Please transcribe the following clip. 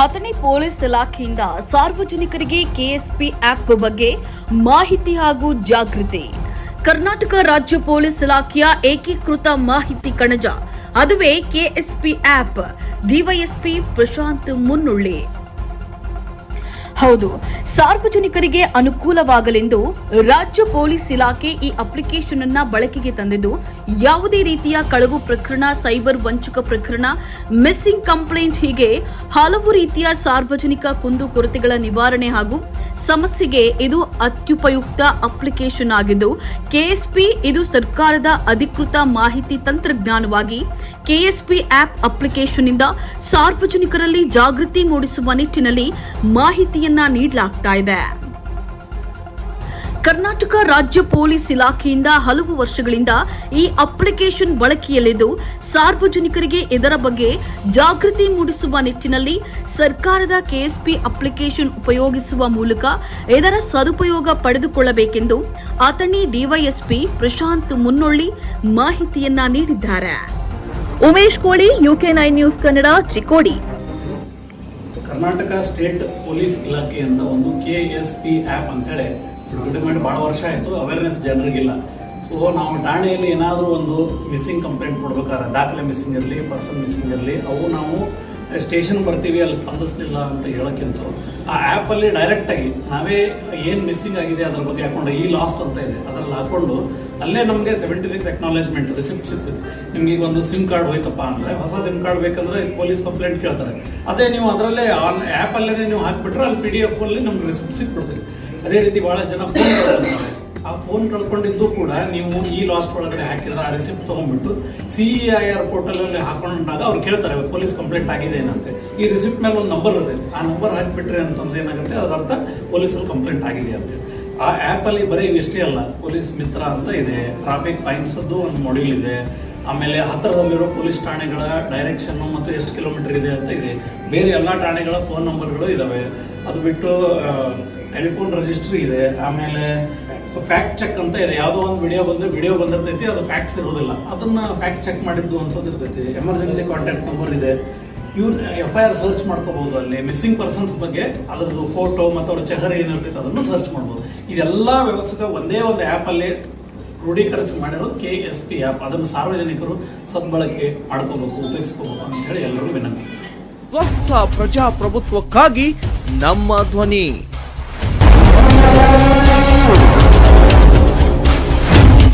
Athani police ಇಲಾಖೆಯಿಂದ ಸಾರ್ವಜನಿಕರಿಗೆ KSP app ಬಗ್ಗೆ ಮಾಹಿತಿ ಹಾಗೂ ಜಾಗೃತಿ. ಕರ್ನಾಟಕ ರಾಜ್ಯ ಪೊಲೀಸ್ ಇಲಾಖೆಯ ಏಕೀಕೃತ ಮಾಹಿತಿ ಕಣಜ. ಅದುವೇ KSP app DYSP Prashant Munnolli. ಹೌದು, ಸಾರ್ವಜನಿಕರಿಗೆ ಅನುಕೂಲವಾಗಲೆಂದು ರಾಜ್ಯ ಪೊಲೀಸ್ ಇಲಾಖೆ ಈ ಅಪ್ಲಿಕೇಶನ್ ಅನ್ನ ಬಳಕೆಗೆ ತಂದಿದ್ದು, ಯಾವುದೇ ರೀತಿಯ ಕಳವು ಪ್ರಕರಣ, ಸೈಬರ್ ವಂಚಕ ಪ್ರಕರಣ, ಮಿಸ್ಸಿಂಗ್ ಕಂಪ್ಲೇಂಟ್ ಹೀಗೆ ಹಲವು ರೀತಿಯ ಸಾರ್ವಜನಿಕ ಕುಂದುಕೊರತೆಗಳ ನಿವಾರಣೆ ಹಾಗೂ ಸಮಸ್ಯೆಗೆ ಇದು ಅತ್ಯುಪಯುಕ್ತ ಅಪ್ಲಿಕೇಶನ್ ಆಗಿದ್ದು, ಕೆಎಸ್ಪಿ ಇದು ಸರ್ಕಾರದ ಅಧಿಕೃತ ಮಾಹಿತಿ ತಂತ್ರಜ್ಞಾನವಾಗಿ ಕೆಎಸ್ಪಿ ಆಪ್ ಅಪ್ಲಿಕೇಶನ್ನಿಂದ ಸಾರ್ವಜನಿಕರಲ್ಲಿ ಜಾಗೃತಿ ಮೂಡಿಸುವ ನಿಟ್ಟಿನಲ್ಲಿ ಮಾಹಿತಿಯನ್ನ ನೀಡಲಾಗ್ತಾ ಇದೆ. ಕರ್ನಾಟಕ ರಾಜ್ಯ ಪೊಲೀಸ್ ಇಲಾಖೆಯಿಂದ ಹಲವು ವರ್ಷಗಳಿಂದ ಈ ಅಪ್ಲಿಕೇಶನ್ ಬಳಕೆಯಲ್ಲಿದ್ದು ಸಾರ್ವಜನಿಕರಿಗೆ ಇದರ ಬಗ್ಗೆ ಜಾಗೃತಿ ಮೂಡಿಸುವ ನಿಟ್ಟಿನಲ್ಲಿ ಸರ್ಕಾರದ ಕೆಎಸ್ಪಿ ಅಪ್ಲಿಕೇಶನ್ ಉಪಯೋಗಿಸುವ ಮೂಲಕ ಇದರ ಸದುಪಯೋಗ ಪಡೆದುಕೊಳ್ಳಬೇಕೆಂದು ಅಥಣಿ ಡಿವೈಎಸ್ಪಿ ಪ್ರಶಾಂತ್ ಮುನ್ನೊಳ್ಳಿ ಮಾಹಿತಿಯನ್ನ ನೀಡಿದ್ದಾರೆ. Umesh Koli, UK nine news Kannada, Chikkodi. Karnataka state police ಇಲಾಖೆಯಿಂದ ಒಂದು ಕೆ ಎಸ್ ಪಿ ಆ್ಯಪ್ ಅಂತೇಳಿ ಬಿಡುಗಡೆ ಮಾಡಿ ಭಾಳ ವರ್ಷ ಆಯಿತು ಅವೇರ್ನೆಸ್ ಜನರಿಗಿಲ್ಲ. ಸೊ ನಾವು ಠಾಣೆಯಲ್ಲಿ ಏನಾದರೂ ಒಂದು ಮಿಸ್ಸಿಂಗ್ ಕಂಪ್ಲೇಂಟ್ ಕೊಡ್ಬೇಕಾದ್ರೆ, ದಾಖಲೆ ಮಿಸ್ಸಿಂಗ್ ಇರಲಿ ಪರ್ಸನ್ ಮಿಸ್ಸಿಂಗ್ ಇರಲಿ, ಅವು ನಾವು ಸ್ಟೇಷನ್ ಬರ್ತೀವಿ, ಅಲ್ಲಿ ಸ್ಪಂದಿಸ್ಲಿಲ್ಲ ಅಂತ ಹೇಳೋಕ್ಕಿಂತ ಆ ಆ್ಯಪಲ್ಲಿ ಡೈರೆಕ್ಟಾಗಿ ನಾವೇ ಏನು ಮಿಸ್ಸಿಂಗ್ ಆಗಿದೆ ಅದ್ರ ಬಗ್ಗೆ ಹಾಕೊಂಡು ಈ ಲಾಸ್ಟ್ ಅಂತ ಇದೆ, ಅದರಲ್ಲಿ ಹಾಕ್ಕೊಂಡು ಅಲ್ಲೇ ನಮಗೆ ಸೆವೆಂಟಿ ಸಿಕ್ಸ್ ಎಕ್ನಾಲೇಜ್ಮೆಂಟ್ ರಿಸಿಪ್ಟ್ ಸಿಗ್ತದೆ. ನಿಮ್ಗೆ ಈಗ ಒಂದು ಸಿಮ್ ಕಾರ್ಡ್ ಹೋಯ್ತಪ್ಪ ಅಂದರೆ ಹೊಸ ಸಿಮ್ ಕಾರ್ಡ್ ಬೇಕಂದ್ರೆ ಪೊಲೀಸ್ ಕಂಪ್ಲೇಂಟ್ ಕೇಳ್ತಾರೆ. ಅದೇ ನೀವು ಅದರಲ್ಲೇ ಆನ್ ಆ್ಯಪಲ್ಲೇ ನೀವು ಹಾಕ್ಬಿಟ್ರೆ ಅಲ್ಲಿ ಪಿ ಡಿ ಎಫಲ್ಲಿ ನಮ್ಗೆ ರಿಸಿಪ್ಟ್ ಸಿಕ್ಬಿಡ್ತೀವಿ ಅದೇ ರೀತಿ ಭಾಳಷ್ಟು ಜನ ಫೋನ್ ಆ ಫೋನ್ ಕಳ್ಕೊಂಡಿದ್ದು ಕೂಡ ನೀವು ಈ ಲಾಸ್ಟ್ ಒಳಗಡೆ ಹಾಕಿದ್ರೆ ಆ ರಿಸಿಪ್ಟ್ ತೊಗೊಂಡ್ಬಿಟ್ಟು ಸಿ ಐ ಆರ್ ಪೋರ್ಟಲಲ್ಲಿ ಹಾಕೊಂಡಾಗ ಅವ್ರು ಕೇಳ್ತಾರೆ, ಪೊಲೀಸ್ ಕಂಪ್ಲೇಂಟ್ ಆಗಿದೆ ಏನಂತೆ. ಈ ರಿಸಿಪ್ಟ್ ಮೇಲೆ ಒಂದು ನಂಬರ್ ಇರುತ್ತೆ ಆ ನಂಬರ್ ಹಾಕಿಬಿಟ್ರೆ ಅಂತಂದ್ರೆ ಏನಾಗುತ್ತೆ? ಅದರ ಅರ್ಥ ಪೊಲೀಸಲ್ಲಿ ಕಂಪ್ಲೇಂಟ್ ಆಗಿದೆ ಅಂತ. ಆ ಆ್ಯಪಲ್ಲಿ ಬರೀ ಇಷ್ಟೇ ಅಲ್ಲ, ಪೊಲೀಸ್ ಮಿತ್ರ ಅಂತ ಇದೆ ಟ್ರಾಫಿಕ್ ಫೈನ್ಸದ್ದು ಒಂದು ಮಾಡ್ಯೂಲ್ ಇದೆ. ಆಮೇಲೆ ಹತ್ತಿರದಲ್ಲಿರೋ ಪೊಲೀಸ್ ಠಾಣೆಗಳ ಡೈರೆಕ್ಷನ್ನು ಮತ್ತು ಎಷ್ಟು ಕಿಲೋಮೀಟರ್ ಇದೆ ಅಂತ ಇದೆ. ಬೇರೆ ಎಲ್ಲ ಠಾಣೆಗಳ ಫೋನ್ ನಂಬರ್ಗಳು ಇದ್ದಾವೆ ಅದು ಬಿಟ್ಟು ಟೆಲಿಫೋನ್ ರಿಜಿಸ್ಟ್ರಿ ಇದೆ. ಆಮೇಲೆ ಫ್ಯಾಕ್ಟ್ ಚೆಕ್ ಅಂತ ಇದೆ. ಯಾವುದೋ ಒಂದು ವಿಡಿಯೋ ಬಂದ್ರೆ ವಿಡಿಯೋ ಬಂದಿರ್ತೈತಿ, ಅದು ಫ್ಯಾಕ್ಟ್ಸ್ ಇರೋದಿಲ್ಲ ಅದನ್ನ ಫ್ಯಾಕ್ಟ್ ಚೆಕ್ ಮಾಡಿದ್ದು ಅಂತದ್ದು ಇರ್ತೈತಿ. ಎಮರ್ಜೆನ್ಸಿ ಕಾಂಟ್ಯಾಕ್ಟ್ ನಂಬರ್ ಇದೆ. ಇವ್ರು ಎಫ್ ಐ ಆರ್ ಸರ್ಚ್ ಮಾಡ್ಕೋಬಹುದು ಅಲ್ಲಿ. ಮಿಸ್ಸಿಂಗ್ ಪರ್ಸನ್ಸ್ ಬಗ್ಗೆ ಅದ್ರದ್ದು ಫೋಟೋ ಮತ್ತು ಅವ್ರ ಚೆಹರೆ ಏನಿರ್ತೈತೆ ಅದನ್ನು ಸರ್ಚ್ ಮಾಡ್ಬೋದು. ಇದೆಲ್ಲ ವ್ಯವಸ್ಥೆ ಒಂದೇ ಒಂದು ಆ್ಯಪಲ್ಲಿ ಕ್ರೋಢೀಕರಿಸಿ ಮಾಡಿರೋದು ಕೆ ಎಸ್ ಪಿ ಆ್ಯಪ್ ಅದನ್ನು ಸಾರ್ವಜನಿಕರು ಸದ್ಬಳಕೆ ಮಾಡ್ಕೋಬೇಕು, ಉಪಯೋಗಿಸ್ಕೋಬೇಕು ಅಂತ ಹೇಳಿ ಎಲ್ಲರೂ ವಿನಂತಿ. ಸ್ವಸ್ಥ ಪ್ರಜಾಪ್ರಭುತ್ವಕ್ಕಾಗಿ ನಮ್ಮ ಧ್ವನಿ.